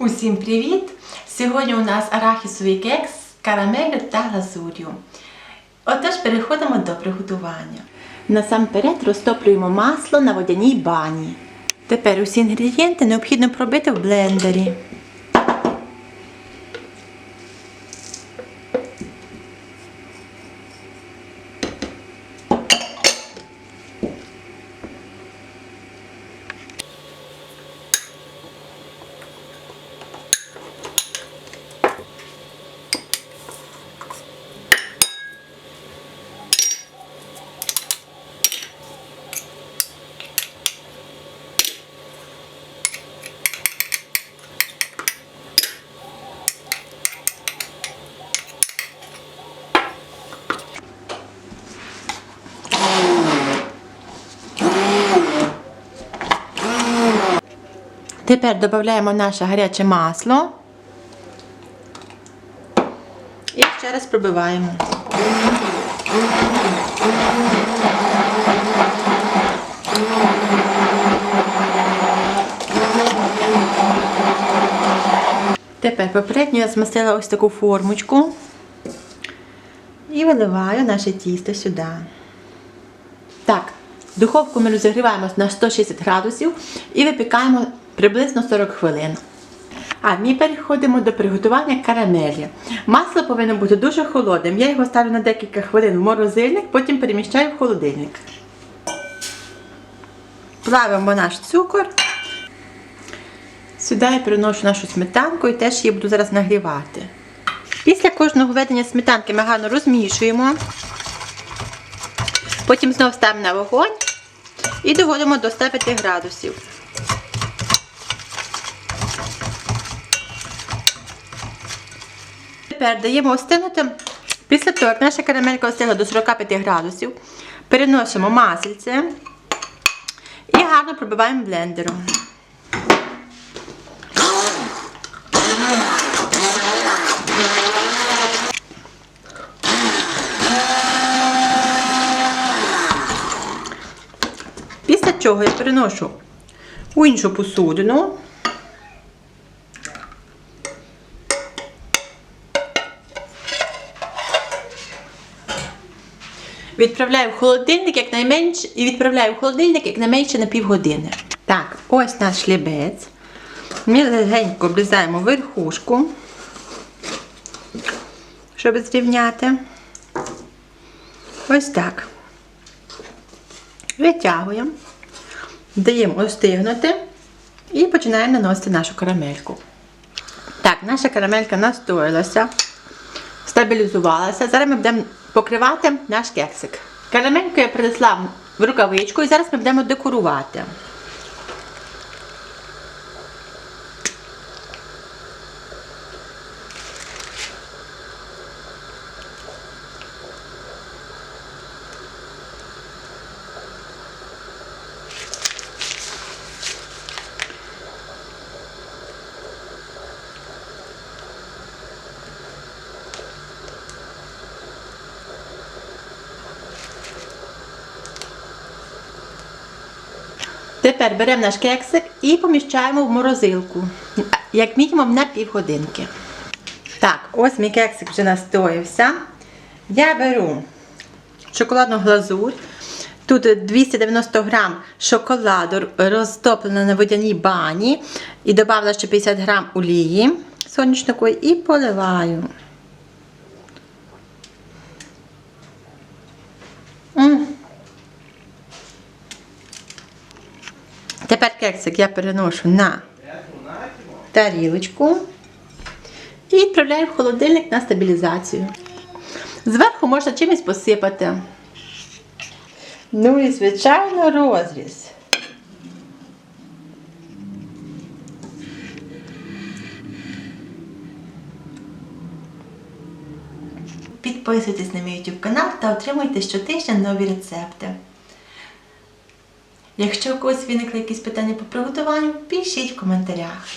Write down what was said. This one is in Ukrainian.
Усім привіт! Сьогодні у нас арахісовий кекс з карамелю та глазур'ю. Отож, переходимо до приготування. Насамперед розтоплюємо масло на водяній бані. Тепер усі інгредієнти необхідно пробити в блендері. Тепер додаємо наше гаряче масло. І ще раз пробиваємо. Тепер попередньо я змастила ось таку формочку і виливаю наше тісто сюди. Так, духовку ми розігріваємо на 160 градусів і випікаємо приблизно 40 хвилин. А ми переходимо до приготування карамелі. Масло повинно бути дуже холодним. Я його ставлю на декілька хвилин в морозильник, потім переміщаю в холодильник. Плавимо наш цукор. Сюди я переношу нашу сметанку і теж її буду зараз нагрівати. Після кожного введення сметанки ми гарно розмішуємо. Потім знову ставимо на вогонь і доводимо до 105 градусів. Тепер даємо остинути. Після того, як наша карамелька остигла до 45 градусів, переносимо масельце і гарно пробиваємо блендером. Після чого я переношу у іншу посудину. Відправляю в холодильник якнайменше і відправляю в холодильник якнайменше на півгодини. Так, ось наш хлібець. Ми легенько обрізаємо верхушку, щоб зрівняти. Ось так. Витягуємо, даємо остигнути і починаємо наносити нашу карамельку. Так, наша карамелька настоїлася, стабілізувалася. Зараз ми будемо покривати наш кексик. Карамельку я принесла в рукавичку і зараз ми будемо декорувати. Тепер беремо наш кексик і поміщаємо в морозилку, як мінімум на півгодинки. Так, ось мій кексик вже настоївся. Я беру шоколадну глазурь. Тут 290 грам шоколаду розтоплено на водяній бані. І додала ще 50 грам олії сонячної і поливаю. Тепер кексик я переношу на тарілочку і відправляю в холодильник на стабілізацію. Зверху можна чимось посипати. Ну і, звичайно, розріз. Підписуйтесь на мій YouTube канал та отримуйте щотижня нові рецепти. Якщо у когось виникли якісь питання по приготуванню, пишіть в коментарях.